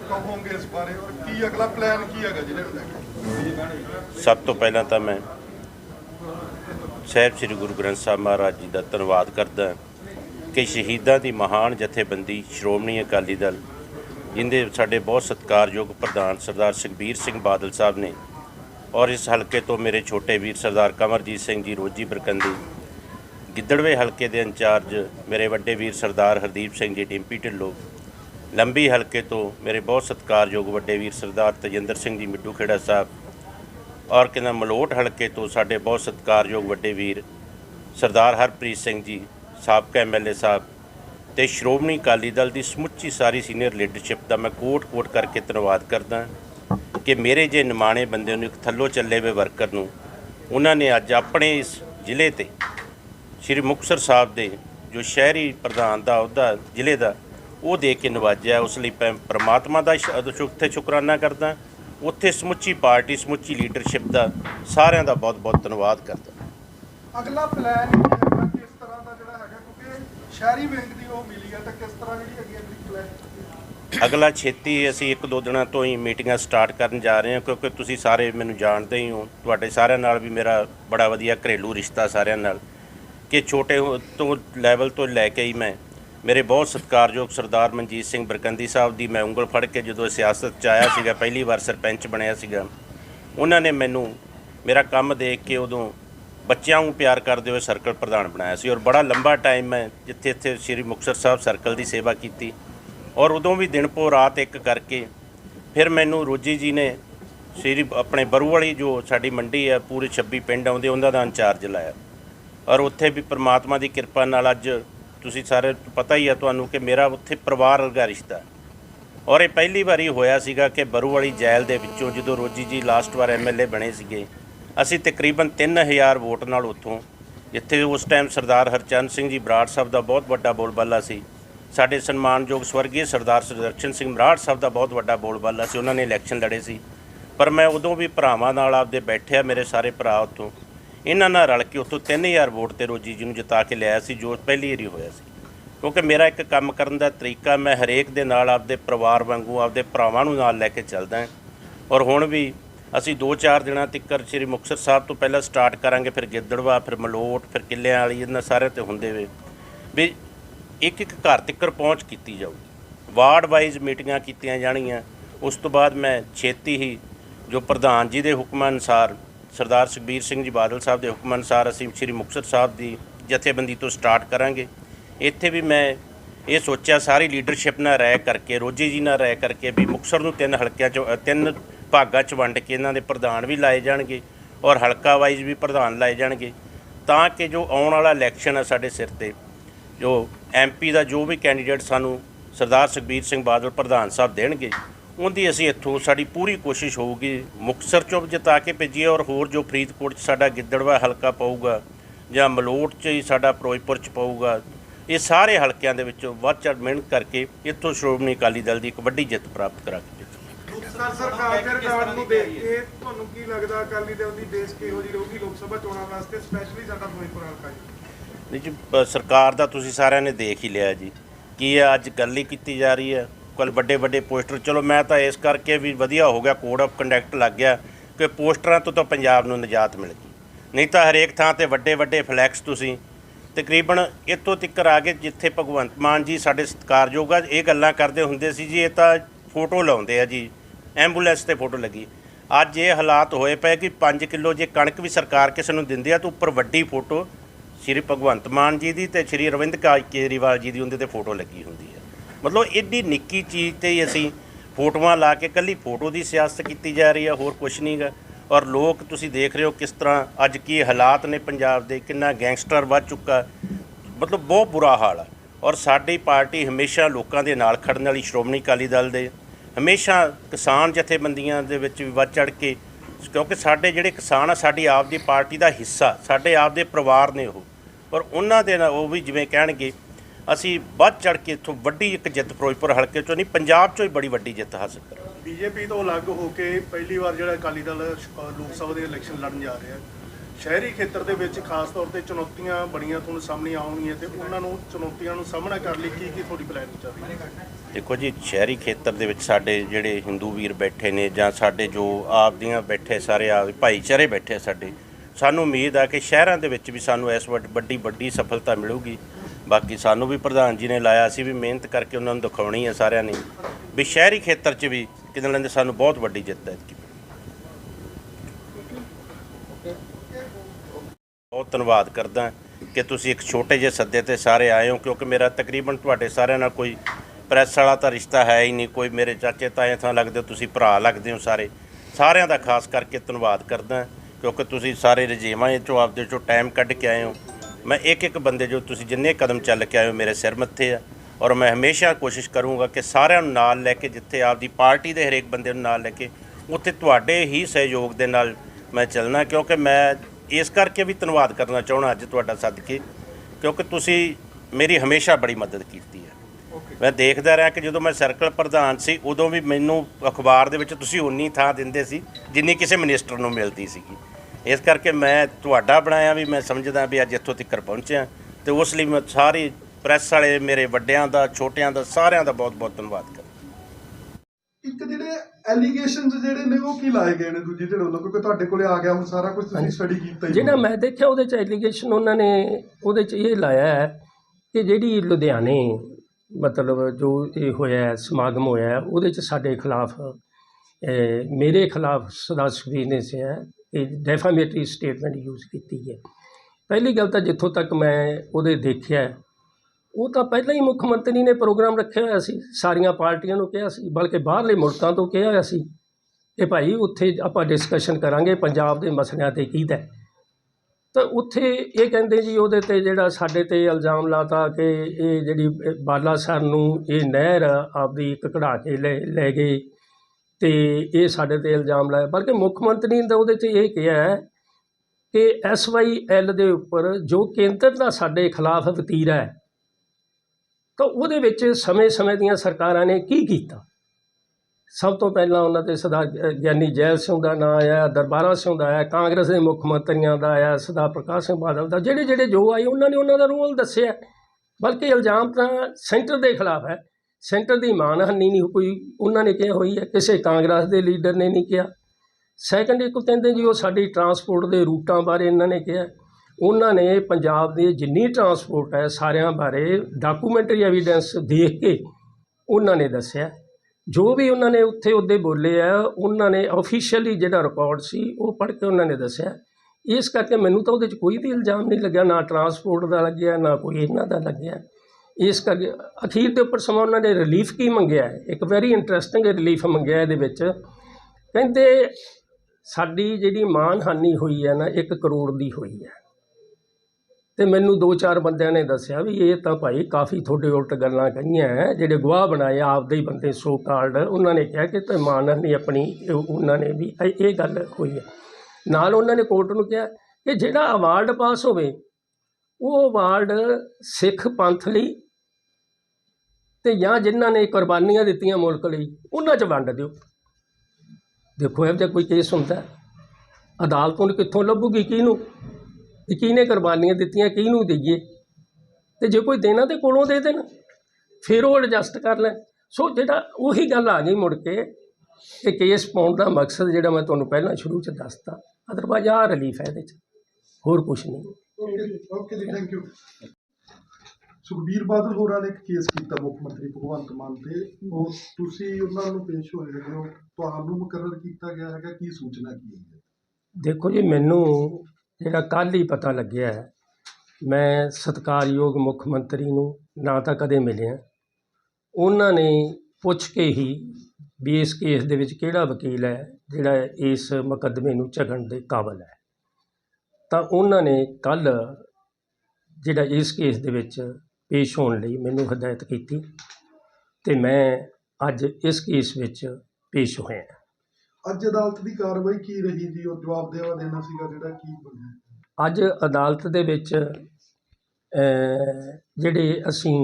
ਕਹੋਗੇ ਇਸ ਬਾਰੇ ਔਰ ਕੀ ਅਗਲਾ ਪਲਾਨ ਕੀ ਹੈਗਾ ਜ਼ਿਲ੍ਹੇ ਨੂੰ ਲੈ ਕੇ ਸਭ ਤੋਂ ਪਹਿਲਾਂ ਤਾਂ ਮੈਂ ਸਾਹਿਬ ਸ੍ਰੀ ਗੁਰੂ ਗ੍ਰੰਥ ਸਾਹਿਬ ਮਹਾਰਾਜ ਜੀ ਦਾ ਧੰਨਵਾਦ ਕਰਦਾ ਕਿ ਸ਼ਹੀਦਾਂ ਦੀ ਮਹਾਨ ਜਥੇਬੰਦੀ ਸ਼੍ਰੋਮਣੀ ਅਕਾਲੀ ਦਲ, ਜਿੰਦੇ ਸਾਡੇ ਬਹੁਤ ਸਤਿਕਾਰਯੋਗ ਪ੍ਰਧਾਨ ਸਰਦਾਰ ਸੁਖਬੀਰ ਸਿੰਘ ਬਾਦਲ ਸਾਹਿਬ ਨੇ ਔਰ ਇਸ ਹਲਕੇ ਤੋਂ ਮੇਰੇ ਛੋਟੇ ਵੀਰ ਸਰਦਾਰ ਕਮਰਜੀਤ ਸਿੰਘ ਜੀ ਰੋਜੀ ਬਰਕੰਦੀ ਗਿੱਦੜਵੇ ਹਲਕੇ ਦੇ ਇੰਚਾਰਜ ਮੇਰੇ ਵੱਡੇ ਵੀਰ ਸਰਦਾਰ ਹਰਦੀਪ ਸਿੰਘ ਜੀ, ਡਿੰਪੀ ਢਿੱਲੋਂ ਲੰਬੀ ਹਲਕੇ ਤੋਂ ਮੇਰੇ ਬਹੁਤ ਸਤਿਕਾਰਯੋਗ ਵੱਡੇ ਵੀਰ ਸਰਦਾਰ ਤਜਿੰਦਰ ਸਿੰਘ ਜੀ ਮਿੱਡੂ ਖੇੜਾ ਸਾਹਿਬ ਔਰ ਕਿੰਨਾ ਮਲੋਟ ਹਲਕੇ ਤੋਂ ਸਾਡੇ ਬਹੁਤ ਸਤਿਕਾਰਯੋਗ ਵੱਡੇ ਵੀਰ ਸਰਦਾਰ ਹਰਪ੍ਰੀਤ ਸਿੰਘ ਜੀ, ਸਾਬਕਾ ਐਮਐਲਏ ਸਾਹਿਬ ਤੇ ਸ਼੍ਰੋਮਣੀ ਅਕਾਲੀ ਦਲ ਦੀ ਸਮੁੱਚੀ ਸਾਰੀ ਸੀਨੀਅਰ ਲੀਡਰਸ਼ਿਪ ਦਾ ਮੈਂ ਕੋਟ-ਕੋਟ ਕਰਕੇ ਧੰਨਵਾਦ ਕਰਦਾ ਕਿ ਮੇਰੇ ਜੇ ਨਿਮਾਣੇ ਬੰਦੇ ਨੂੰ ਇੱਕ ਥੱਲੋਂ ਚੱਲੇ ਵੇ ਵਰਕਰ ਨੂੰ ਉਹਨਾਂ ਨੇ ਅੱਜ ਆਪਣੇ ਇਸ ਜ਼ਿਲ੍ਹੇ ਤੇ ਸ਼੍ਰੀ ਮੁਕਤਸਰ ਸਾਹਿਬ ਦੇ ਜੋ ਸ਼ਹਿਰੀ ਪ੍ਰਧਾਨ ਦਾ ਅਹੁਦਾ ਜ਼ਿਲ੍ਹੇ ਦਾ ਉਹ ਦੇ ਕੇ ਨਵਾਜਿਆ ਉਸ ਲਈ ਪ੍ਰਮਾਤਮਾ ਦਾ ਸ਼ੁਕਤੇ ਸ਼ੁਕਰਾਨਾ ਕਰਦਾ। ਉੱਥੇ ਸਮੁੱਚੀ ਪਾਰਟੀ ਸਮੁੱਚੀ ਲੀਡਰਸ਼ਿਪ ਦਾ ਸਾਰਿਆਂ ਦਾ ਬਹੁਤ-ਬਹੁਤ ਧੰਨਵਾਦ ਕਰਦਾ। ਅਗਲਾ ਪਲਾਨ ਕਿਸ ਤਰ੍ਹਾਂ ਦਾ ਜਿਹੜਾ ਹੈਗਾ ਕਿਉਂਕਿ ਸ਼ਹਿਰੀ ਵਿੰਗ ਦੀ ਉਹ ਮਿਲੀ ਹੈ ਤਾਂ ਕਿਸ ਤਰ੍ਹਾਂ ਜਿਹੜੀ ਹੈਗੀ ਅਗਲੀ ਪਲਾਨ ਅਗਲਾ ਛੇਤੀ ਅਸੀਂ ਇੱਕ ਦੋ ਦਿਨਾਂ ਤੋਂ ਹੀ ਮੀਟਿੰਗਾਂ ਸਟਾਰਟ ਕਰਨ ਜਾ ਰਹੇ ਹਾਂ ਕਿਉਂਕਿ ਤੁਸੀਂ ਸਾਰੇ ਮੈਨੂੰ ਜਾਣਦੇ ਹੀ ਹੋ। ਤੁਹਾਡੇ ਸਾਰਿਆਂ ਨਾਲ ਵੀ ਮੇਰਾ ਬੜਾ ਵਧੀਆ ਘਰੇਲੂ ਰਿਸ਼ਤਾ ਸਾਰਿਆਂ ਨਾਲ। ਕਿ ਛੋਟੇ ਤੋਂ ਲੈਵਲ ਤੋਂ ਲੈ ਕੇ ਹੀ ਮੈਂ ਮੇਰੇ ਬਹੁਤ ਸਤਿਕਾਰਯੋਗ ਸਰਦਾਰ ਮਨਜੀਤ ਸਿੰਘ ਬਰਕੰਦੀ ਸਾਹਿਬ ਦੀ ਮੈਂ ਉਂਗਲ ਫੜ ਕੇ ਜਦੋਂ ਸਿਆਸਤ 'ਚ ਆਇਆ ਸੀਗਾ, ਪਹਿਲੀ ਵਾਰ ਸਰਪੰਚ ਬਣਿਆ ਸੀਗਾ, ਉਹਨਾਂ ਨੇ ਮੈਨੂੰ ਮੇਰਾ ਕੰਮ ਦੇਖ ਕੇ ਉਦੋਂ ਬੱਚਿਆਂ ਨੂੰ ਪਿਆਰ ਕਰਦੇ ਹੋਏ ਸਰਕਲ ਪ੍ਰਧਾਨ ਬਣਾਇਆ ਸੀ ਔਰ ਬੜਾ ਲੰਬਾ ਟਾਈਮ ਮੈਂ ਜਿੱਥੇ ਇੱਥੇ ਸ੍ਰੀ ਮੁਕਤਸਰ ਸਾਹਿਬ ਸਰਕਲ ਦੀ ਸੇਵਾ ਕੀਤੀ ਔਰ ਉਦੋਂ ਵੀ ਦਿਨ ਪੋ ਰਾਤ ਇੱਕ ਕਰਕੇ ਫਿਰ ਮੈਨੂੰ ਰੋਜੀ ਜੀ ਨੇ ਸ੍ਰੀ ਆਪਣੇ ਬਰੂ ਵਾਲੀ ਜੋ ਸਾਡੀ ਮੰਡੀ ਹੈ, ਪੂਰੇ 26 ਪਿੰਡ ਆਉਂਦੇ, ਉਹਨਾਂ ਦਾ ਇੰਚਾਰਜ ਲਾਇਆ ਔਰ ਉੱਥੇ ਵੀ ਪ੍ਰਮਾਤਮਾ ਦੀ ਕਿਰਪਾ ਨਾਲ ਅੱਜ ਤੁਸੀਂ ਸਾਰੇ ਪਤਾ ਹੀ ਆ ਤੁਹਾਨੂੰ ਕਿ ਮੇਰਾ ਉੱਥੇ ਪਰਿਵਾਰ ਵਰਗਾ ਰਿਸ਼ਤਾ ਔਰ ਇਹ ਪਹਿਲੀ ਵਾਰੀ ਹੋਇਆ ਸੀਗਾ ਕਿ ਬਰੂ ਵਾਲੀ ਜੈਲ ਦੇ ਵਿੱਚੋਂ ਜਦੋਂ ਰੋਜੀ ਜੀ ਲਾਸਟ ਵਾਰ ਐਮਐਲਏ ਬਣੇ ਸੀਗੇ, ਅਸੀਂ ਤਕਰੀਬਨ 3000 ਵੋਟ ਨਾਲ ਉੱਥੋਂ, ਜਿੱਥੇ ਉਸ ਟਾਈਮ ਸਰਦਾਰ ਹਰਚੰਦ ਸਿੰਘ ਜੀ ਬਰਾੜ ਸਾਹਿਬ ਦਾ ਬਹੁਤ ਵੱਡਾ ਬੋਲਬਾਲਾ ਸੀ, ਸਾਡੇ ਸਨਮਾਨਯੋਗ ਸਵਰਗੀ ਸਰਦਾਰ ਸੁਦਰਸ਼ਨ ਸਿੰਘ ਮਰਾੜ ਸਾਹਿਬ ਦਾ ਬਹੁਤ ਵੱਡਾ ਬੋਲਬਾਲਾ ਸੀ, ਉਹਨਾਂ ਨੇ ਇਲੈਕਸ਼ਨ ਲੜੇ ਸੀ। ਪਰ ਮੈਂ ਉਦੋਂ ਵੀ ਭਰਾਵਾਂ ਨਾਲ ਆਪਦੇ ਬੈਠਿਆ ਮੇਰੇ ਸਾਰੇ ਭਰਾ ਉੱਥੋਂ ਇਹਨਾਂ ਨਾਲ ਰਲ ਕੇ ਉੱਥੋਂ 3000 ਵੋਟ ਤੇ ਰੋਜੀ ਜੀ ਨੂੰ ਜਿਤਾ ਕੇ ਲਿਆਇਆ ਸੀ, ਜੋ ਪਹਿਲੀ ਵਾਰੀ ਹੋਇਆ ਸੀ। ਕਿਉਂਕਿ ਮੇਰਾ ਇੱਕ ਕੰਮ ਕਰਨ ਦਾ ਤਰੀਕਾ, ਮੈਂ ਹਰੇਕ ਦੇ ਨਾਲ ਆਪਦੇ ਪਰਿਵਾਰ ਵਾਂਗੂ, ਆਪਦੇ ਭਰਾਵਾਂ ਨੂੰ ਨਾਲ ਲੈ ਕੇ ਚੱਲਦਾ ਔਰ ਹੁਣ ਵੀ ਅਸੀਂ 2-4 ਦਿਨਾਂ ਤੱਕ ਸ੍ਰੀ ਮੁਕਤਸਰ ਸਾਹਿਬ ਤੋਂ ਪਹਿਲਾਂ ਸਟਾਰਟ ਕਰਾਂਗੇ, ਫਿਰ ਗਿੱਦੜਵਾ, ਫਿਰ ਮਲੋਟ, ਫਿਰ ਕਿੱਲਿਆਂ ਵਾਲੀ, ਇਹਨਾਂ ਸਾਰਿਆਂ ਤੇ ਹੁੰਦੇ ਵੇ ਵੀ ਇੱਕ ਇੱਕ ਘਰ ਤੱਕ ਪਹੁੰਚ ਕੀਤੀ ਜਾਊਗੀ। ਵਾਰਡ ਵਾਈਜ਼ ਮੀਟਿੰਗਾਂ ਕੀਤੀਆਂ ਜਾਣਗੀਆਂ ਉਸ ਤੋਂ ਬਾਅਦ ਮੈਂ ਛੇਤੀ ਹੀ ਜੋ ਪ੍ਰਧਾਨ ਜੀ ਦੇ ਹੁਕਮਾਂ ਅਨੁਸਾਰ ਸਰਦਾਰ ਸੁਖਬੀਰ ਸਿੰਘ ਜੀ ਬਾਦਲ ਸਾਹਿਬ ਦੇ ਹੁਕਮ ਅਨੁਸਾਰ ਅਸੀਂ ਸ੍ਰੀ ਮੁਕਤਸਰ ਸਾਹਿਬ ਦੀ ਜਥੇਬੰਦੀ ਤੋਂ ਸਟਾਰਟ ਕਰਾਂਗੇ। ਇੱਥੇ ਵੀ ਮੈਂ ਇਹ ਸੋਚਿਆ, ਸਾਰੀ ਲੀਡਰਸ਼ਿਪ ਨਾਲ ਰਾਇ ਕਰਕੇ, ਰੋਜੀ ਜੀ ਨਾਲ ਰਾਇ ਕਰਕੇ ਵੀ ਮੁਕਤਸਰ ਨੂੰ ਤਿੰਨ ਹਲਕਿਆਂ ਚ ਤਿੰਨ ਭਾਗਾਂ ਚ ਵੰਡ ਕੇ ਇਹਨਾਂ ਦੇ ਪ੍ਰਧਾਨ ਵੀ ਲਾਏ ਜਾਣਗੇ ਔਰ ਹਲਕਾ ਵਾਈਜ਼ ਵੀ ਪ੍ਰਧਾਨ ਲਾਏ ਜਾਣਗੇ ਤਾਂ ਕਿ ਜੋ ਆਉਣ ਵਾਲਾ ਇਲੈਕਸ਼ਨ ਹੈ ਸਾਡੇ ਸਿਰ ਤੇ, ਜੋ ਐਮਪੀ ਦਾ ਜੋ ਵੀ ਕੈਂਡੀਡੇਟ ਸਾਨੂੰ ਸਰਦਾਰ ਸੁਖਬੀਰ ਸਿੰਘ ਬਾਦਲ ਪ੍ਰਧਾਨ ਸਾਹਿਬ ਦੇਣਗੇ ਉਹਦੀ ਅਸੀਂ ਇੱਥੋਂ ਸਾਡੀ ਪੂਰੀ ਕੋਸ਼ਿਸ਼ ਹੋਊਗੀ ਮੁਕਤਸਰ ਚੋਂ ਜਿਤਾ ਕੇ ਭੇਜੀਏ ਔਰ ਹੋਰ ਜੋ ਫਰੀਦਕੋਟ 'ਚ ਸਾਡਾ ਗਿੱਦੜਵਾ ਹਲਕਾ ਪਊਗਾ ਜਾਂ ਮਲੋਟ 'ਚ ਹੀ ਸਾਡਾ ਫਿਰੋਜ਼ਪੁਰ 'ਚ ਪਊਗਾ ਇਹ ਸਾਰੇ ਹਲਕਿਆਂ ਦੇ ਵਿੱਚੋਂ ਵੱਧ ਚੜ੍ਹ ਮਿਹਨਤ ਕਰਕੇ ਇੱਥੋਂ ਸ਼੍ਰੋਮਣੀ ਅਕਾਲੀ ਦਲ ਦੀ ਇੱਕ ਵੱਡੀ ਜਿੱਤ ਪ੍ਰਾਪਤ ਕਰਾ ਕੇ। ਸਰ ਸਰਕਾਰ ਦੇ ਰਿਕਾਰਡ ਨੂੰ ਦੇਖ ਕੇ ਤੁਹਾਨੂੰ ਕੀ ਲੱਗਦਾ ਅਕਾਲੀ ਦਲ ਦੀ ਬੇਸ ਕਿਹੋ ਜਿਹੀ ਰਹੂਗੀ? ਲੋਕ ਸਭਾ ਚੋਣਾਂ ਵਾਸਤੇ ਸਪੈਸ਼ਲੀ ਸਾਡਾ ਫਿਰੋਜ਼ਪੁਰ ਹਲਕਾ ਜੀ। ਨਹੀਂ ਜੀ ਪ- ਸਰਕਾਰ ਦਾ ਤੁਸੀਂ ਸਾਰਿਆਂ ਨੇ ਦੇਖ ਹੀ ਲਿਆ ਜੀ ਕੀ ਅੱਜ ਗੱਲ ਹੀ ਕੀਤੀ ਜਾ ਰਹੀ ਹੈ? ਕੱਲ ਵੱਡੇ ਵੱਡੇ ਪੋਸਟਰ। ਚਲੋ ਮੈਂ ਤਾਂ ਇਸ ਕਰਕੇ ਵੀ ਵਧੀਆ ਹੋ ਗਿਆ ਕੋਡ ਆਫ ਕੰਡਕਟ ਲੱਗ ਗਿਆ ਕਿ ਪੋਸਟਰਾਂ ਤੋਂ ਤਾਂ ਪੰਜਾਬ ਨੂੰ ਨਿਜਾਤ ਮਿਲ ਗਈ। ਨਹੀਂ ਤਾਂ ਹਰੇਕ ਥਾਂ ਤੇ ਵੱਡੇ ਵੱਡੇ ਫਲੈਕਸ ਤੁਸੀਂ। ਤਕਰੀਬਨ ਇੱਥੋਂ ਤੱਕ ਆ ਕੇ ਜਿੱਥੇ ਭਗਵੰਤ ਮਾਨ ਜੀ ਸਾਡੇ ਸਤਿਕਾਰਯੋਗ ਆ, ਇਹ ਗੱਲਾਂ ਕਰਦੇ ਹੁੰਦੇ ਸੀ ਜੀ, ਇਹ ਤਾਂ ਫੋਟੋ ਲਾਉਂਦੇ ਆ ਜੀ, ਐਂਬੂਲੈਂਸ ਤੇ ਫੋਟੋ ਲੱਗੀ। ਅੱਜ ਇਹ ਹਾਲਾਤ ਹੋਏ ਪਏ ਕਿ 5 ਕਿਲੋ ਜੇ ਕਣਕ ਵੀ ਸਰਕਾਰ ਕਿਸੇ ਨੂੰ ਦਿੰਦੀ ਆ, ਤਾਂ ਉੱਪਰ ਵੱਡੀ ਫੋਟੋ ਸ਼੍ਰੀ ਭਗਵੰਤ ਮਾਨ ਜੀ ਦੀ ਤੇ ਸ਼੍ਰੀ ਅਰਵਿੰਦ ਕਾ- ਕੇਜਰੀਵਾਲ ਜੀ ਦੀ ਉਹਦੇ ਤੇ ਫੋਟੋ ਲੱਗੀ ਹੁੰਦੀ। ਮਤਲਬ ਇੱਡੀ ਨਿੱਕੀ ਚੀਜ਼ ਤੇ ਹੀ ਅਸੀਂ ਫੋਟੋਆਂ ਲਾ ਕੇ ਕੱਲੀ ਫੋਟੋ ਦੀ ਸਿਆਸਤ ਕੀਤੀ ਜਾ ਰਹੀ ਹੈ ਹੋਰ ਕੁਝ ਨਹੀਂਗਾ ਔਰ ਲੋਕ ਤੁਸੀਂ ਦੇਖ ਰਹੇ ਹੋ ਕਿਸ ਤਰ੍ਹਾਂ ਅੱਜ ਕੀ ਹਾਲਾਤ ਨੇ ਪੰਜਾਬ ਦੇ, ਕਿੰਨਾ ਗੈਂਗਸਟਰ ਵੱਧ ਚੁੱਕਾ। ਮਤਲਬ ਬਹੁਤ ਬੁਰਾ ਹਾਲ ਆ। ਔਰ ਸਾਡੀ ਪਾਰਟੀ ਹਮੇਸ਼ਾ ਲੋਕਾਂ ਦੇ ਨਾਲ ਖੜਨ ਵਾਲੀ ਸ਼੍ਰੋਮਣੀ ਅਕਾਲੀ ਦਲ ਦੇ। ਹਮੇਸ਼ਾ ਕਿਸਾਨ ਜਥੇਬੰਦੀਆਂ ਦੇ ਵਿੱਚ ਵੀ ਵੱਧ ਚੜ ਕੇ, ਕਿਉਂਕਿ ਸਾਡੇ ਜਿਹੜੇ ਕਿਸਾਨ ਆ, ਸਾਡੀ ਆਪ ਦੀ ਪਾਰਟੀ ਦਾ ਹਿੱਸਾ, ਸਾਡੇ ਆਪ ਦੇ ਪਰਿਵਾਰ ਨੇ ਉਹ। ਔਰ ਉਹਨਾਂ ਦੇ ਨਾਲ ਉਹ ਵੀ ਜਿਵੇਂ ਕਹਿਣਗੇ ਅਸੀਂ ਵੱਧ ਚੜ ਕੇ ਇੱਥੋਂ ਵੱਡੀ ਇੱਕ ਜਿੱਤ ਫਿਰੋਜ਼ਪੁਰ ਹਲਕੇ ਚੋਂ ਨਹੀਂ ਪੰਜਾਬ ਚੋਂ ਹੀ ਬੜੀ ਵੱਡੀ ਜਿੱਤ ਹਾਸਲ ਕਰਾਂਗੇ। ਬੀਜੇਪੀ ਤੋਂ ਅਲੱਗ ਹੋ ਕੇ ਪਹਿਲੀ ਵਾਰ ਜਿਹੜਾ ਅਕਾਲੀ ਦਲ ਲੋਕ ਸਭਾ ਦੇ ਇਲੈਕਸ਼ਨ ਲੜਨ ਜਾ ਰਿਹਾ ਸ਼ਹਿਰੀ ਖੇਤਰ ਦੇ ਵਿੱਚ ਖਾਸ ਤੌਰ ਤੇ ਚੁਣੌਤੀਆਂ ਬੜੀਆਂ ਤੁਹਾਨੂੰ ਸਾਹਮਣੇ ਆਉਣਗੀਆਂ ਤੇ ਉਹਨਾਂ ਨੂੰ ਚੁਣੌਤੀਆਂ ਨੂੰ ਸਾਹਮਣਾ ਕਰਨ ਲਈ ਕੀ ਕੀ ਤੁਹਾਡੀ ਪਲਾਨਿੰਗ ਚੱਲ ਰਹੀ ਹੈ? ਦੇਖੋ ਜੀ ਸ਼ਹਿਰੀ ਖੇਤਰ ਦੇ ਵਿੱਚ ਸਾਡੇ ਜਿਹੜੇ ਹਿੰਦੂ ਵੀਰ ਬੈਠੇ ਨੇ ਜਾਂ ਸਾਡੇ ਜੋ ਆਪਦੀਆਂ ਬੈਠੇ ਸਾਰੇ ਆ ਭਾਈਚਾਰੇ ਬੈਠੇ ਸਾਡੇ ਸਾਨੂੰ ਉਮੀਦ ਆ ਕਿ ਸ਼ਹਿਰਾਂ ਦੇ ਵਿੱਚ ਵੀ ਸਾਨੂੰ ਇਸ ਵੱਡ- ਵੱਡੀ ਵੱਡੀ ਸਫਲਤਾ ਮਿਲੂਗੀ। ਬਾਕੀ ਸਾਨੂੰ ਵੀ ਪ੍ਰਧਾਨ ਜੀ ਨੇ ਲਾਇਆ ਸੀ ਵੀ ਮਿਹਨਤ ਕਰਕੇ ਉਹਨਾਂ ਨੂੰ ਦਿਖਾਉਣੀ ਹੈ ਸਾਰਿਆਂ ਨੇ। ਵੀ ਸ਼ਹਿਰੀ ਖੇਤਰ 'ਚ ਵੀ ਕਿਤੇ ਲੈਂਦੇ ਸਾਨੂੰ ਬਹੁਤ ਵੱਡੀ ਜਿੱਤ ਹੈ ਬਹੁਤ ਧੰਨਵਾਦ ਕਰਦਾ ਕਿ ਤੁਸੀਂ ਇੱਕ ਛੋਟੇ ਜਿਹੇ ਸੱਦੇ ਤੇ ਸਾਰੇ ਆਏ ਹੋ ਕਿਉਂਕਿ ਮੇਰਾ ਤਕਰੀਬਨ ਤੁਹਾਡੇ ਸਾਰਿਆਂ ਨਾਲ ਕੋਈ ਪ੍ਰੈਸ ਵਾਲਾ ਤਾਂ ਰਿਸ਼ਤਾ ਹੈ ਹੀ ਨਹੀਂ ਕੋਈ ਮੇਰੇ ਚਾਚੇ ਤਾਏ ਥਾਂ ਲੱਗਦੇ ਹੋ, ਤੁਸੀਂ ਭਰਾ ਲੱਗਦੇ ਹੋ ਸਾਰੇ। ਸਾਰਿਆਂ ਦਾ ਖਾਸ ਕਰਕੇ ਧੰਨਵਾਦ ਕਰਦਾ ਕਿਉਂਕਿ ਤੁਸੀਂ ਸਾਰੇ ਰਜੇਵਾਂ ਚੋਂ ਆਪਦੇ ਚੋਂ ਟਾਈਮ ਕੱਢ ਕੇ ਆਏ ਹੋ। ਮੈਂ ਇੱਕ ਇੱਕ ਬੰਦੇ ਜੋ ਤੁਸੀਂ ਜਿੰਨੇ ਕਦਮ ਚੱਲ ਕੇ ਆਏ ਹੋ ਮੇਰੇ ਸਿਰ ਮੱਥੇ ਆ ਔਰ ਮੈਂ ਹਮੇਸ਼ਾ ਕੋਸ਼ਿਸ਼ ਕਰੂੰਗਾ ਕਿ ਸਾਰਿਆਂ ਨੂੰ ਨਾਲ ਲੈ ਕੇ ਜਿੱਥੇ ਆਪਦੀ ਪਾਰਟੀ ਦੇ ਹਰੇਕ ਬੰਦੇ ਨੂੰ ਨਾਲ ਲੈ ਕੇ ਉੱਥੇ ਤੁਹਾਡੇ ਹੀ ਸਹਿਯੋਗ ਦੇ ਨਾਲ ਮੈਂ ਚੱਲਣਾ ਕਿਉਂਕਿ ਮੈਂ ਇਸ ਕਰਕੇ ਵੀ ਧੰਨਵਾਦ ਕਰਨਾ ਚਾਹਣਾ ਅੱਜ ਤੁਹਾਡਾ ਸਦਕੇ ਕਿਉਂਕਿ ਤੁਸੀਂ ਮੇਰੀ ਹਮੇਸ਼ਾ ਬੜੀ ਮਦਦ ਕੀਤੀ ਹੈ। ਮੈਂ ਦੇਖਦਾ ਰਿਹਾ ਕਿ ਜਦੋਂ ਮੈਂ ਸਰਕਲ ਪ੍ਰਧਾਨ ਸੀ ਉਦੋਂ ਵੀ ਮੈਨੂੰ ਅਖਬਾਰ ਦੇ ਵਿੱਚ ਤੁਸੀਂ ਉਨੀ ਥਾਂ ਦਿੰਦੇ ਸੀ ਜਿੰਨੀ ਕਿਸੇ ਮਿਨਿਸਟਰ ਨੂੰ ਮਿਲਦੀ ਸੀਗੀ। ਇਸ ਕਰਕੇ ਮੈਂ ਤੁਹਾਡਾ ਬਣਾਇਆ ਵੀ ਮੈਂ ਸਮਝਦਾ ਵੀ ਅੱਜ ਇੱਥੋਂ ਤੱਕ ਪਹੁੰਚਿਆ ਤੇ ਉਸ ਲਈ ਮੈਂ ਸਾਰੀ ਪ੍ਰੈਸ ਵਾਲੇ ਮੇਰੇ ਵੱਡਿਆਂ ਦਾ ਛੋਟਿਆਂ ਦਾ ਸਾਰਿਆਂ ਦਾ ਬਹੁਤ ਬਹੁਤ ਧੰਨਵਾਦ ਕਰਦਾ ਇੱਕ ਜਿਹੜੇ ਐਲੀਗੇਸ਼ਨਸ ਜਿਹੜੇ ਨੇ ਉਹ ਕੀ ਲਾਏ ਗਏ ਨੇ ਦੂਜੀ ਧਿਰ ਵੱਲੋਂ ਕਿਉਂਕਿ ਤੁਹਾਡੇ ਕੋਲੇ ਆ ਗਿਆ ਹੁਣ ਸਾਰਾ ਕੁਝ ਤੁਸੀਂ ਸਟੱਡੀ ਕੀਤਾ ਹੀ ਜਿਹੜਾ। ਮੈਂ ਦੇਖਿਆ ਉਹਦੇ ਚ ਐਲੀਗੇਸ਼ਨ ਉਹਨਾਂ ਨੇ ਉਹਦੇ ਚ ਇਹ ਲਾਇਆ ਹੈ ਕਿ ਜਿਹੜੀ ਲੁਧਿਆਣੇ ਮਤਲਬ ਜੋ ਇਹ ਹੋਇਆ ਹੈ, ਸਮਾਗਮ ਹੋਇਆ ਹੈ, ਉਹਦੇ ਚ ਸਾਡੇ ਖਿਲਾਫ ਮੇਰੇ ਖਿਲਾਫ ਸਦਾ ਸੁਖਬੀਰ ਨੇ ਸਿਆ ਡੈਫਾਮੇਟਰੀ ਸਟੇਟਮੈਂਟ ਯੂਜ਼ ਕੀਤੀ ਹੈ ਪਹਿਲੀ ਗੱਲ ਤਾਂ ਜਿੱਥੋਂ ਤੱਕ ਮੈਂ ਉਹਦੇ ਦੇਖਿਆ ਉਹ ਤਾਂ ਪਹਿਲਾਂ ਹੀ ਮੁੱਖ ਮੰਤਰੀ ਨੇ ਪ੍ਰੋਗਰਾਮ ਰੱਖਿਆ ਹੋਇਆ ਸੀ, ਸਾਰੀਆਂ ਪਾਰਟੀਆਂ ਨੂੰ ਕਿਹਾ ਸੀ, ਬਲਕਿ ਬਾਹਰਲੇ ਮੁਲਕਾਂ ਤੋਂ ਕਿਹਾ ਹੋਇਆ ਸੀ ਕਿ ਭਾਈ ਉੱਥੇ ਆਪਾਂ ਡਿਸਕਸ਼ਨ ਕਰਾਂਗੇ, ਪੰਜਾਬ ਦੇ ਮਸਲਿਆਂ ਤੇ ਕੀਦਾ ਹੈ। ਤਾਂ ਉੱਥੇ ਇਹ ਕਹਿੰਦੇ ਜੀ ਉਹਦੇ ਤੇ ਜਿਹੜਾ ਸਾਡੇ ਤੇ ਇਲਜ਼ਾਮ ਲਾਤਾ ਕਿ ਇਹ ਜਿਹੜੀ ਇਹ ਬਾਲਾਸਰ ਨੂੰ ਇਹ ਨਹਿਰ ਆਪਦੀ ਇੱਕ ਕਢਾ ਕੇ ਲੈ ਲੈ ਗਏ ਅਤੇ ਇਹ ਸਾਡੇ ਤੇ ਇਲਜ਼ਾਮ ਲਾਇਆ। ਬਲਕਿ ਮੁੱਖ ਮੰਤਰੀ ਨੇ ਤਾਂ ਉਹਦੇ 'ਚ ਇਹ ਕਿਹਾ ਕਿ ਐਸ ਵਾਈ ਐਲ ਦੇ ਉੱਪਰ ਜੋ ਕੇਂਦਰ ਦਾ ਸਾਡੇ ਖਿਲਾਫ ਵਤੀਰਾ ਹੈ, ਤਾਂ ਉਹਦੇ ਵਿੱਚ ਸਮੇਂ-ਸਮੇਂ ਦੀਆਂ ਸਰਕਾਰਾਂ ਨੇ ਕੀ ਕੀਤਾ? ਸਭ ਤੋਂ ਪਹਿਲਾਂ ਉਹਨਾਂ ਤੇ ਸਦਾ ਗਿਆਨੀ ਜੈਲ ਸਿੰਘ ਦਾ ਨਾਂ ਆਇਆ, ਦਰਬਾਰਾ ਸਿੰਘ ਦਾ ਆਇਆ, ਕਾਂਗਰਸ ਦੇ ਮੁੱਖ ਮੰਤਰੀਆਂ ਦਾ ਆਇਆ, ਸਦਾ ਪ੍ਰਕਾਸ਼ ਸਿੰਘ ਬਾਦਲ ਦਾ ਜਿਹੜੇ ਜਿਹੜੇ ਜੋ ਆਏ, ਉਹਨਾਂ ਨੇ ਉਹਨਾਂ ਦਾ ਰੋਲ ਦੱਸਿਆ। ਬਲਕਿ ਇਲਜ਼ਾਮ ਤਾਂ ਸੈਂਟਰ ਦੇ ਖਿਲਾਫ ਹੈ। ਸੈਂਟਰ ਦੀ ਮਾਨਹਾਨੀ ਨਹੀਂ ਕੋਈ ਉਹਨਾਂ ਨੇ ਕਿਹਾ ਹੋਈ ਹੈ, ਕਿਸੇ ਕਾਂਗਰਸ ਦੇ ਲੀਡਰ ਨੇ ਨਹੀਂ ਕਿਹਾ। ਸੈਕੰਡ ਇੱਕ ਕਹਿੰਦੇ ਜੀ, ਉਹ ਸਾਡੀ ਟਰਾਂਸਪੋਰਟ ਦੇ ਰੂਟਾਂ ਬਾਰੇ ਇਹਨਾਂ ਨੇ ਕਿਹਾ। ਉਹਨਾਂ ਨੇ ਪੰਜਾਬ ਦੀ ਜਿੰਨੀ ਟਰਾਂਸਪੋਰਟ ਹੈ, ਸਾਰਿਆਂ ਬਾਰੇ ਡਾਕੂਮੈਂਟਰੀ ਐਵੀਡੈਂਸ ਦੇਖ ਕੇ ਉਹਨਾਂ ਨੇ ਦੱਸਿਆ। ਜੋ ਵੀ ਉਹਨਾਂ ਨੇ ਉੱਥੇ ਉਹਦੇ ਬੋਲੇ ਆ, ਉਹਨਾਂ ਨੇ ਆਫੀਸ਼ੀਅਲੀ ਜਿਹੜਾ ਰਿਕਾਰਡ ਸੀ, ਉਹ ਪੜ੍ਹ ਕੇ ਉਹਨਾਂ ਨੇ ਦੱਸਿਆ। ਇਸ ਕਰਕੇ ਮੈਨੂੰ ਤਾਂ ਉਹਦੇ 'ਚ ਕੋਈ ਵੀ ਇਲਜ਼ਾਮ ਨਹੀਂ ਲੱਗਿਆ, ਨਾ ਟਰਾਂਸਪੋਰਟ ਦਾ ਲੱਗਿਆ, ਨਾ ਕੋਈ ਇਹਨਾਂ ਦਾ ਲੱਗਿਆ। ਇਸ ਕਰਕੇ ਅਖੀਰ ਦੇ ਉੱਪਰ ਸਮਾਂ ਉਹਨਾਂ ਨੇ ਰਿਲੀਫ ਕੀ ਮੰਗਿਆ ਹੈ? ਇੱਕ ਵੈਰੀ ਇੰਟਰਸਟਿੰਗ ਰਿਲੀਫ ਮੰਗਿਆ ਇਹਦੇ ਵਿੱਚ। ਕਹਿੰਦੇ ਸਾਡੀ ਜਿਹੜੀ ਮਾਨਹਾਨੀ ਹੋਈ ਹੈ ਨਾ 1 ਕਰੋੜ ਦੀ ਹੋਈ ਹੈ। ਤੇ ਮੈਨੂੰ ਦੋ ਚਾਰ ਬੰਦਿਆਂ ਨੇ ਦੱਸਿਆ ਵੀ ਇਹ ਤਾਂ ਭਾਈ ਕਾਫੀ ਤੁਹਾਡੇ ਉਲਟ ਗੱਲਾਂ ਕਹੀਆਂ ਹੈ, ਜਿਹੜੇ ਗਵਾਹ ਬਣਾਏ, ਆਪਦੇ ਹੀ ਬੰਦੇ ਸੋ ਕਾਰਡ ਉਹਨਾਂ ਨੇ ਕਿਹਾ ਕਿ ਤੇ ਮਾਨਹਾਨੀ ਆਪਣੀ ਉਹਨਾਂ ਨੇ ਵੀ ਇਹ ਗੱਲ ਹੋਈ ਹੈ। ਨਾਲ ਉਹਨਾਂ ਨੇ ਕੋਰਟ ਨੂੰ ਕਿਹਾ ਕਿ ਜਿਹੜਾ ਅਵਾਰਡ ਪਾਸ ਹੋਵੇ, ਉਹ ਅਵਾਰਡ ਸਿੱਖ ਪੰਥ ਲਈ ਤੇ ਜਾਂ ਜਿਨ੍ਹਾਂ ਨੇ ਕੁਰਬਾਨੀਆਂ ਦਿੱਤੀਆਂ ਮੁਲਕ ਲਈ, ਉਹਨਾਂ 'ਚ ਵੰਡ ਦਿਓ। ਦੇਖੋ, ਇਹ ਜਿਹਾ ਕੋਈ ਕੇਸ ਹੁੰਦਾ ਅਦਾਲਤ ਨੂੰ ਕਿੱਥੋਂ ਲੱਭੂਗੀ ਕਿਹਨੂੰ? ਵੀ ਕਿਹਨੇ ਕੁਰਬਾਨੀਆਂ ਦਿੱਤੀਆਂ, ਕਿਹਨੂੰ ਦੇਈਏ? ਤੇ ਜੇ ਕੋਈ ਦੇਣਾ ਤੇ ਕੋਲੋਂ ਦੇ ਦੇਣ। ਫਿਰ ਉਹ ਐਡਜਸਟ ਕਰ ਲੈਣ ਸੋ ਜਿਹੜਾ ਉਹੀ ਗੱਲ ਆ ਗਈ ਮੁੜ ਕੇ, ਕਿ ਕੇਸ ਪਾਉਣ ਦਾ ਮਕਸਦ ਜਿਹੜਾ ਮੈਂ ਤੁਹਾਨੂੰ ਪਹਿਲਾਂ ਸ਼ੁਰੂ 'ਚ ਦੱਸਤਾ ਅਦਰਵਾਇਜ਼ ਆਹ ਰਿਲੀਫ ਹੈ ਇਹਦੇ 'ਚ। ਹੋਰ ਕੁਝ ਨਹੀਂ। ਓਕੇ ਜੀ ਥੈਂਕ ਯੂ ਸੁਖਬੀਰ ਬਾਦਲ ਹੋਰਾਂ ਨੇ ਇੱਕ ਕੇਸ ਕੀਤਾ ਮੁੱਖ ਮੰਤਰੀ ਭਗਵੰਤ ਮਾਨ ਤੇ। ਉਹ ਤੁਸੀਂ ਉਹਨਾਂ ਨੂੰ ਪੇਸ਼ ਹੋਏ ਹੋ। ਤੁਹਾਨੂੰ ਮੁਕਰਰ ਕੀਤਾ ਗਿਆ ਹੈਗਾ। ਕੀ ਸੂਚਨਾ ਕੀ ਹੈ? ਦੇਖੋ ਜੀ, ਮੈਨੂੰ ਜਿਹੜਾ ਕੱਲ੍ਹ ਹੀ ਪਤਾ ਲੱਗਿਆ ਹੈ, ਮੈਂ ਸਤਿਕਾਰਯੋਗ ਮੁੱਖ ਮੰਤਰੀ ਨੂੰ ਨਾ ਤਾਂ ਕਦੇ ਮਿਲਿਆ। ਉਹਨਾਂ ਨੇ ਪੁੱਛ ਕੇ ਹੀ ਵੀ ਇਸ ਕੇਸ ਦੇ ਵਿੱਚ ਕਿਹੜਾ ਵਕੀਲ ਹੈ, ਜਿਹੜਾ ਇਸ ਮੁਕੱਦਮੇ ਨੂੰ ਝਗੜਨ ਦੇ ਕਾਬਲ ਹੈ। ਤਾਂ ਉਹਨਾਂ ਨੇ ਕੱਲ੍ਹ ਜਿਹੜਾ ਇਸ ਕੇਸ ਦੇ ਵਿੱਚ ਪੇਸ਼ ਹੋਣ ਲਈ ਮੈਨੂੰ ਹਦਾਇਤ ਕੀਤੀ ਤੇ ਮੈਂ ਅੱਜ ਇਸ ਕੇਸ ਵਿੱਚ ਪੇਸ਼ ਹੋਇਆ। ਅੱਜ ਅਦਾਲਤ ਦੀ ਕਾਰਵਾਈ ਕੀ ਰਹੀ ਜੀ? ਉਹ ਜਵਾਬ ਦੇਵਾ ਦੇਣਾ ਸੀਗਾ ਜਿਹੜਾ ਕੀ ਬਣਿਆ। ਅੱਜ ਅਦਾਲਤ ਦੇ ਵਿੱਚ ਜਿਹੜੇ ਅਸੀਂ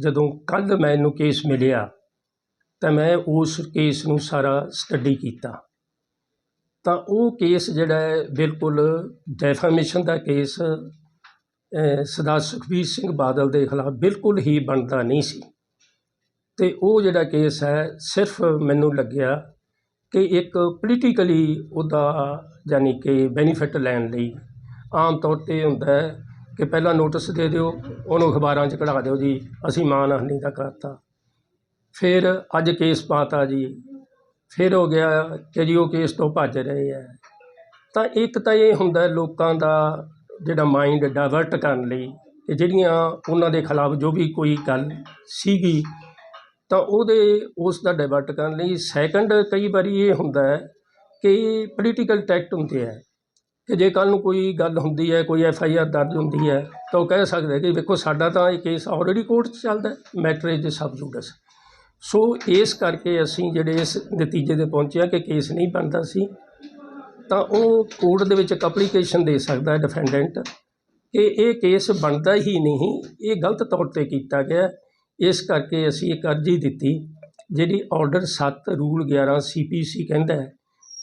ਜਦੋਂ ਕੱਲ ਮੈਨੂੰ ਕੇਸ ਮਿਲਿਆ ਤਾਂ ਮੈਂ ਉਸ ਕੇਸ ਨੂੰ ਸਾਰਾ ਸਟੱਡੀ ਕੀਤਾ। ਤਾਂ ਉਹ ਕੇਸ ਜਿਹੜਾ ਹੈ ਬਿਲਕੁਲ ਡੈਫਾਮੇਸ਼ਨ ਦਾ ਕੇਸ ਸਰਦਾਰ ਸੁਖਬੀਰ ਸਿੰਘ ਬਾਦਲ ਦੇ ਖਿਲਾਫ ਬਿਲਕੁਲ ਹੀ ਬਣਦਾ ਨਹੀਂ ਸੀ। ਤੇ ਉਹ ਜਿਹੜਾ ਕੇਸ ਹੈ, ਸਿਰਫ ਮੈਨੂੰ ਲੱਗਿਆ ਕਿ ਇੱਕ ਪੋਲੀਟੀਕਲੀ ਉਹਦਾ ਯਾਨੀ ਕਿ ਬੈਨੀਫਿਟ ਲੈਣ ਲਈ ਆਮ ਤੌਰ ਤੇ ਹੁੰਦਾ ਹੈ ਕਿ ਪਹਿਲਾਂ ਨੋਟਿਸ ਦੇ ਦਿਓ, ਉਹਨੂੰ ਅਖਬਾਰਾਂ 'ਚ ਕਢਾ ਦਿਓ ਜੀ, ਅਸੀਂ ਮਾਨਹਾਨੀ ਦਾ ਕਰਤਾ। ਫਿਰ ਅੱਜ ਕੇਸ ਪਾਤਾ ਜੀ, ਫਿਰ ਹੋ ਗਿਆ ਕਿ ਜੀ ਉਹ ਕੇਸ ਤੋਂ ਭੱਜ ਰਹੇ ਹੈ। ਤਾਂ ਇੱਕ ਤਾਂ ਇਹ ਹੁੰਦਾ ਲੋਕਾਂ ਦਾ ਜਿਹੜਾ ਮਾਇੰਡ ਡਾਇਵਰਟ ਕਰਨ ਲਈ ਅਤੇ ਜਿਹੜੀਆਂ ਉਹਨਾਂ ਦੇ ਖਿਲਾਫ ਜੋ ਵੀ ਕੋਈ ਗੱਲ ਸੀਗੀ, ਤਾਂ ਉਹਦੇ ਉਸ ਦਾ ਡਾਇਵਰਟ ਕਰਨ ਲਈ ਸੈਕੰਡ ਕਈ ਵਾਰੀ ਇਹ ਹੁੰਦਾ ਹੈ ਕਿ ਪੋਲੀਟੀਕਲ ਟੈਕਟ ਹੁੰਦੇ ਹੈ ਕਿ ਜੇ ਕੱਲ ਨੂੰ ਕੋਈ ਗੱਲ ਹੁੰਦੀ ਹੈ, ਕੋਈ ਐਫ ਆਈ ਆਰ ਦਰਜ ਹੁੰਦੀ ਹੈ, ਤਾਂ ਉਹ ਕਹਿ ਸਕਦਾ ਕਿ ਵੇਖੋ ਸਾਡਾ ਤਾਂ ਇਹ ਕੇਸ ਆਲਰੇਡੀ ਕੋਰਟ 'ਚ ਚੱਲਦਾ ਮੈਟਰ ਇਜ਼ ਸਬ ਜੂਡਸ ਸੋ ਇਸ ਕਰਕੇ ਅਸੀਂ ਜਿਹੜੇ ਇਸ ਨਤੀਜੇ ਤੇ ਪਹੁੰਚੇ ਹਾਂ ਕਿ ਕੇਸ ਨਹੀਂ ਬਣਦਾ ਸੀ। ਤਾਂ ਉਹ ਕੋਰਟ ਦੇ ਵਿੱਚ ਇੱਕ ਐਪਲੀਕੇਸ਼ਨ ਦੇ ਸਕਦਾ ਹੈ ਡਿਫੈਂਡੈਂਟ ਕਿ ਇਹ ਕੇਸ ਬਣਦਾ ਹੀ ਨਹੀਂ। ਇਹ ਗਲਤ ਤੌਰ ਤੇ ਕੀਤਾ ਗਿਆ। ਇਸ ਕਰਕੇ ਅਸੀਂ ਇੱਕ ਅਰਜੀ ਦਿੱਤੀ, ਜਿਹੜੀ ਆਰਡਰ 7 ਰੂਲ 11 ਸੀਪੀਸੀ ਕਹਿੰਦਾ ਹੈ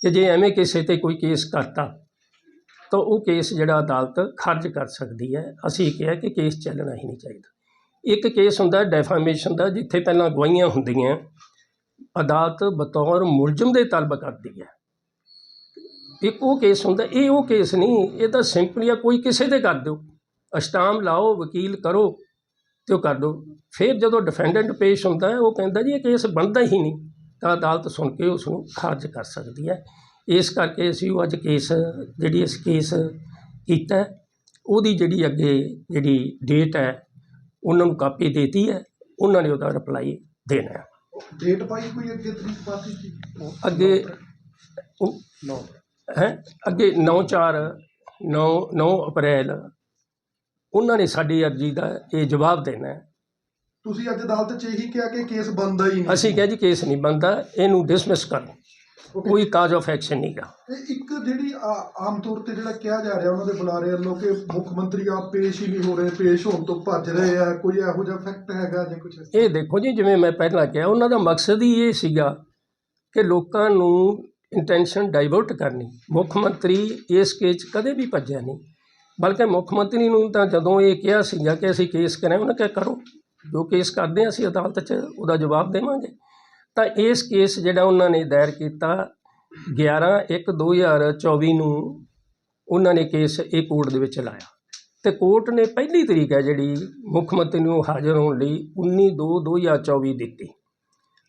ਕਿ ਜੇ ਐਵੇਂ ਕਿਸੇ ਤੇ ਕੋਈ ਕੇਸ ਕਰਤਾ, ਤਾਂ ਉਹ ਕੇਸ ਜਿਹੜਾ ਅਦਾਲਤ ਖਾਰਜ ਕਰ ਸਕਦੀ ਹੈ। ਅਸੀਂ ਕਿਹਾ ਕਿ ਕੇਸ ਚੱਲਣਾ ਹੀ ਨਹੀਂ ਚਾਹੀਦਾ। ਇੱਕ ਕੇਸ ਹੁੰਦਾ ਡੈਫਾਮੇਸ਼ਨ ਦਾ, ਜਿੱਥੇ ਪਹਿਲਾਂ ਗਵਾਹੀਆਂ ਹੁੰਦੀਆਂ, ਅਦਾਲਤ ਬਤੌਰ ਮੁਲਜ਼ਮ ਦੇ ਤਲਬ ਕਰਦੀ ਹੈ। ਇੱਕ ਉਹ ਕੇਸ ਹੁੰਦਾ ਇਹ ਉਹ ਕੇਸ ਨਹੀਂ ਇਹ ਤਾਂ ਸਿੰਪਲੀ ਆ ਕੋਈ ਕਿਸੇ ਤੇ ਕਰ ਦਿਓ। ਅਸਟਾਮ ਲਾਓ ਵਕੀਲ ਕਰੋ ਤੇ ਉਹ ਕਰ ਦਿਓ। ਫਿਰ ਜਦੋਂ ਡਿਫੈਂਡੈਂਟ ਪੇਸ਼ ਹੁੰਦਾ ਹੈ ਉਹ ਕਹਿੰਦਾ ਜੀ ਇਹ ਕੇਸ ਬਣਦਾ ਹੀ ਨਹੀਂ। ਤਾਂ ਅਦਾਲਤ ਸੁਣ ਕੇ ਉਸ ਨੂੰ ਖਾਰਜ ਕਰ ਸਕਦੀ ਹੈ। ਇਸ ਕਰਕੇ ਅਸੀਂ ਉਹ ਅੱਜ ਕੇਸ ਜਿਹੜੀ ਇਸ ਕੇਸ ਕੀਤਾ ਉਹਦੀ ਜਿਹੜੀ ਅੱਗੇ ਜਿਹੜੀ ਡੇਟ ਹੈ ਉਹਨਾਂ ਨੂੰ ਕਾਪੀ ਦੇਤੀ ਹੈ। ਉਹਨਾਂ ਨੇ ਉਹਦਾ ਰਿਪਲਾਈ ਦੇਣਾ ਹੈ। ਡੇਟ ਪਾਈ ਕੋਈ ਅੱਗੇ ਤਰੀਕ ਪਾਤੀ ਸੀ? ਅੱਗੇ ਨੋ ਹੈ? ਅੱਗੇ 9 4 9 9 ਅਪ੍ਰੈਲ ਉਹਨਾਂ ਨੇ ਸਾਡੀ ਅਰਜੀ ਦਾ ਇਹ ਜਵਾਬ ਦੇਣਾ ਹੈ। ਤੁਸੀਂ ਅੱਜ ਅਦਾਲਤ 'ਚ ਇਹੀ ਕਿਹਾ ਕਿ ਕੇਸ ਬੰਦਾ ਹੀ ਨਹੀਂ। ਅਸੀਂ ਕਿਹਾ ਜੀ ਕੇਸ ਨਹੀਂ ਬਣਦਾ ਇਹਨੂੰ ਡਿਸਮਿਸ ਕਰੋ. ਕੋਈ ਕਾਜ ਆਫ ਐਕਸ਼ਨ ਨਹੀਂਗਾ ਤੇ ਇੱਕ ਜਿਹੜੀ ਆ- ਆਮ ਤੌਰ ਤੇ ਜਿਹੜਾ ਕਿਹਾ ਜਾ ਰਿਹਾ ਉਹਨਾਂ ਦੇ ਬੁਲਾਰੇ ਵੱਲੋਂ ਕਿ ਮੁੱਖ ਮੰਤਰੀ ਆਪ ਪੇਸ਼ ਹੀ ਨਹੀਂ ਹੋ ਰਹੇ ਪੇਸ਼ ਹੋਣ ਤੋਂ ਭੱਜ ਰਹੇ ਆ ਕੋਈ ਇਹੋ ਜਿਹਾ ਫੈਕਟ ਹੈਗਾ ਜਾਂ ਕੁਝ ਇਹ ਦੇਖੋ ਜੀ ਜਿਵੇਂ ਮੈਂ ਪਹਿਲਾਂ ਕਿਹਾ ਉਹਨਾਂ ਦਾ ਮਕਸਦ ਹੀ ਇਹ ਸੀਗਾ ਕਿ ਲੋਕਾਂ ਨੂੰ ਇੰਟੈਂਸ਼ਨ ਡਾਈਵਰਟ ਕਰਨੀ। ਮੁੱਖ ਮੰਤਰੀ ਇਸ ਕੇਸ 'ਚ ਕਦੇ ਵੀ ਭੱਜਿਆ ਨਹੀਂ। ਬਲਕਿ ਮੁੱਖ ਮੰਤਰੀ ਨੂੰ ਤਾਂ ਜਦੋਂ ਇਹ ਕਿਹਾ ਸੀਗਾ ਕਿ ਅਸੀਂ ਕੇਸ ਕਰਾਂ ਉਹਨਾਂ ਕਿਹਾ ਕਰੋ। ਜੋ ਕੇਸ ਕਰਦੇ ਹਾਂ, ਅਸੀਂ ਅਦਾਲਤ 'ਚ ਉਹਦਾ ਜਵਾਬ ਦੇਵਾਂਗੇ। ਤਾਂ ਇਸ ਕੇਸ ਜਿਹੜਾ ਉਹਨਾਂ ਨੇ ਦਾਇਰ ਕੀਤਾ 11 1 2024 ਨੂੰ, ਉਹਨਾਂ ਨੇ ਕੇਸ ਇਹ ਕੋਰਟ ਦੇ ਵਿੱਚ ਲਾਇਆ। ਤੇ ਕੋਰਟ ਨੇ ਪਹਿਲੀ ਤਰੀਕ ਹੈ ਜਿਹੜੀ ਮੁੱਖ ਮੰਤਰੀ ਨੂੰ ਹਾਜ਼ਰ ਹੋਣ ਲਈ 19 2 2024 ਦਿੱਤੀ।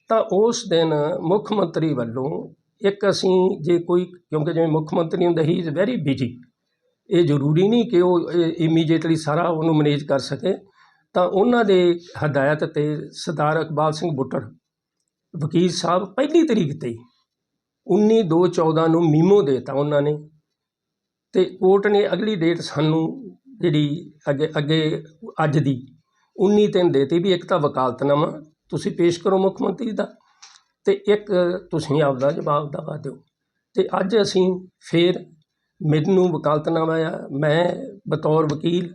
ਤਾਂ ਉਸ ਦਿਨ ਮੁੱਖ ਮੰਤਰੀ ਵੱਲੋਂ ਇੱਕ ਅਸੀਂ ਜੇ ਕੋਈ, ਕਿਉਂਕਿ ਜਿਵੇਂ ਮੁੱਖ ਮੰਤਰੀ ਹੁੰਦਾ ਹੀ ਇਜ਼ ਵੈਰੀ ਬਿਜ਼ੀ ਇਹ ਜ਼ਰੂਰੀ ਨਹੀਂ ਕਿ ਉਹ ਇਮੀਡੀਏਟਲੀ ਸਾਰਾ ਉਹਨੂੰ ਮੈਨੇਜ ਕਰ ਸਕੇ। ਤਾਂ ਉਹਨਾਂ ਦੇ ਹਦਾਇਤ ਤੇ ਸਰਦਾਰ ਇਕਬਾਲ ਸਿੰਘ ਬੁੱਟਰ, ਵਕੀਲ ਸਾਹਿਬ ਪਹਿਲੀ ਤਰੀਕ ਤੇ 19 2 14 ਨੂੰ ਮੀਮੋ ਦੇਤਾ ਉਹਨਾਂ ਨੇ। ਤੇ ਕੋਰਟ ਨੇ ਅਗਲੀ ਡੇਟ ਸਾਨੂੰ ਜਿਹੜੀ ਅੱਗੇ ਅੱਗੇ ਅੱਜ ਦੀ 19 ਤਿੰਨ ਦੇਤੀ ਵੀ ਇੱਕ ਤਾਂ ਵਕਾਲਤਨਾਮਾ। ਤੁਸੀਂ ਪੇਸ਼ ਕਰੋ ਮੁੱਖ ਮੰਤਰੀ ਦਾ। ਤੇ ਇੱਕ ਤੁਸੀਂ ਆਪਦਾ ਜਵਾਬ ਦਵਾ ਦਿਓ। ਤੇ ਅੱਜ ਅਸੀਂ ਫੇਰ ਮੈਨੂੰ ਵਕਾਲਤਨਾਮਾ ਆ, ਮੈਂ ਬਤੌਰ ਵਕੀਲ,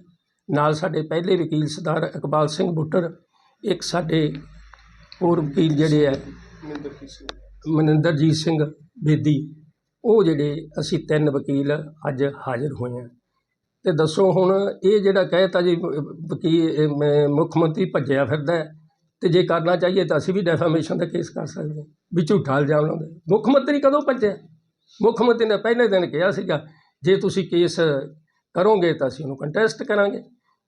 ਨਾਲ ਸਾਡੇ ਪਹਿਲੇ ਵਕੀਲ ਸਰਦਾਰ ਇਕਬਾਲ ਸਿੰਘ ਬੁੱਟਰ, ਇੱਕ ਸਾਡੇ ਹੋਰ ਵਕੀਲ ਜਿਹੜੇ ਹੈ ਮਨਿੰਦਰਜੀਤ ਸਿੰਘ ਬੇਦੀ, ਉਹ ਜਿਹੜੇ ਅਸੀਂ ਤਿੰਨ ਵਕੀਲ ਅੱਜ ਹਾਜ਼ਰ ਹੋਏ ਹਾਂ ਤੇ ਦੱਸੋ ਹੁਣ ਇਹ ਜਿਹੜਾ ਕਹਿਤਾ ਜੀ, ਵਕੀਲ ਮੁੱਖ ਮੰਤਰੀ ਭੱਜਿਆ ਫਿਰਦਾ ਹੈ ਤੇ ਜੇ ਕਰਨਾ ਚਾਹੀਏ ਤਾਂ ਅਸੀਂ ਵੀ ਡੈਫਾਮੇਸ਼ਨ ਦਾ ਕੇਸ ਕਰ ਸਕਦੇ ਹਾਂ। ਵੀ ਝੂਠਾ ਇਲਜ਼ਾਮ ਲਾਉਂਦੇ ਮੁੱਖ ਮੰਤਰੀ ਕਦੋਂ ਭੱਜਿਆ? ਮੁੱਖ ਮੰਤਰੀ ਨੇ ਪਹਿਲੇ ਦਿਨ ਕਿਹਾ ਸੀਗਾ, ਜੇ ਤੁਸੀਂ ਕੇਸ ਕਰੋਗੇ ਤਾਂ ਅਸੀਂ ਉਹਨੂੰ ਕੰਟੈਸਟ ਕਰਾਂਗੇ।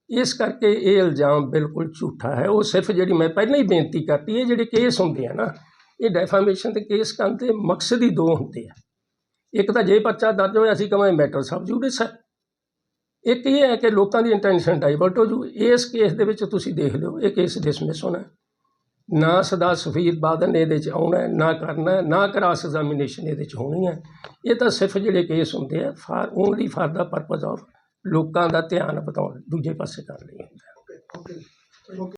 ਇਸ ਕਰਕੇ ਇਹ ਇਲਜ਼ਾਮ ਬਿਲਕੁਲ ਝੂਠਾ ਹੈ। ਉਹ ਸਿਰਫ ਜਿਹੜੀ ਮੈਂ ਪਹਿਲਾਂ ਹੀ ਬੇਨਤੀ ਕਰਤੀ, ਇਹ ਜਿਹੜੇ ਕੇਸ ਹੁੰਦੇ ਆ ਨਾ, ਇਹ ਡੈਫਾਮੇਸ਼ਨ ਦੇ ਕੇਸ ਕਰਨ ਦੇ ਮਕਸਦ ਹੀ ਦੋ ਹੁੰਦੇ ਆ। ਇੱਕ ਤਾਂ ਜੇ ਪਰਚਾ ਦਰਜ ਹੋਇਆ, ਅਸੀਂ ਕਮਾਂ ਮੈਟਰ ਸਬ ਜੂਡਿਸ ਹੈ। ਇੱਕ ਇਹ ਹੈ ਕਿ ਲੋਕਾਂ ਦੀ ਇੰਟੈਂਸ਼ਨ ਡਾਈਵਰਟ ਹੋ ਜੂ। ਇਸ ਕੇਸ ਦੇ ਵਿੱਚ ਤੁਸੀਂ ਦੇਖ ਲਿਓ, ਇਹ ਕੇਸ ਡਿਸਮਿਸ ਹੋਣਾ। ਨਾ ਸਦਾ ਸੁਖਬੀਰ ਬਾਦਲ ਨੇ ਇਹਦੇ ਚ ਆਉਣਾ ਨਾ ਕਰਨਾ ਨਾ ਕਰਾਸ ਐਗਜ਼ਾਮੀਨੇਸ਼ਨ ਇਹਦੇ ਚ ਹੋਣੀ ਹੈ। ਇਹ ਤਾਂ ਸਿਰਫ ਜਿਹੜੇ ਕੇਸ ਹੁੰਦੇ ਆ for only for the purpose of ਲੋਕਾਂ ਦਾ ਧਿਆਨ ਬਤਾਉਣ ਦੂਜੇ ਪਾਸੇ ਕਰ ਲਈ ਹੁੰਦਾ